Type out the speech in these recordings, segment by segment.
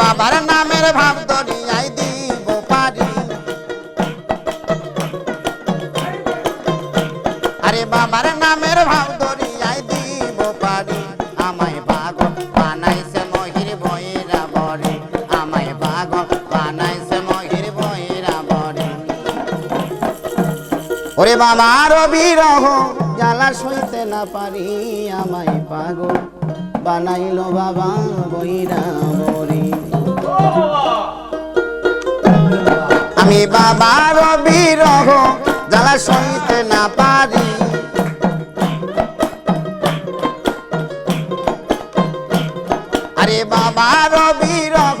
বাবার নামের ভাব দরিয়াই দিব পারি। আরে বাবার নামের ভাব দরিয়াই দিব পারি। আমায় পাগল বানাইছে মহির বইরা বরে। আমায় পাগল বানাইছে মহির বইরা বরে। ওরে বাবার বিরহ জ্বালা সইতে না পারি। আমায় পাগল বানাইলো বাবা বৈরা মরি আমি বাবার বিরহ জ্বালা সইতে না পারি। আরে বাবার বিরহ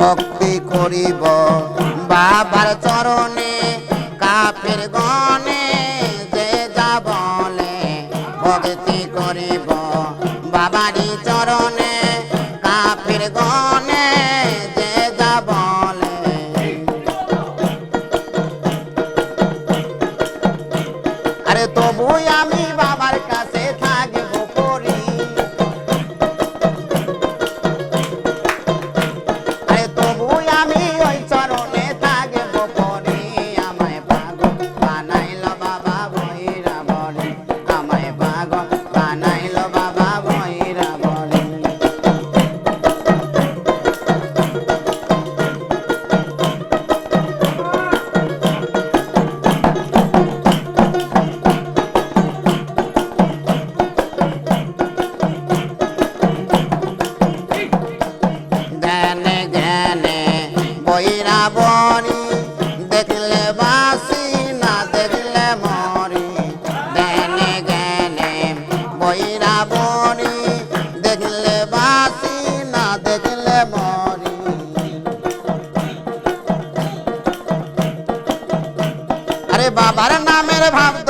ভক্তি করিব। বাবার চরণে কাপের গনে যে যা বলে ভক্তি করিব। বাবারি চরণে কাপের গনে বাবার নামের ভাব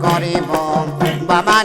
করে মন বাবা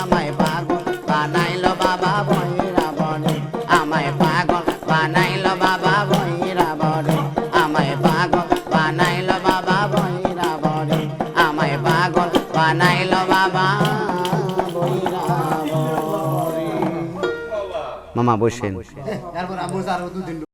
আমায় পাগল বানাইলো বাবা বহিরা বনে আমায় পাগল বানাইলো বাবা বহিরা বনে আমায় পাগল বানাইলো বাবা বহিরা বনে আমায় পাগল বানাইলো বাবা মামা বসেন। তারপর আবু দুদিন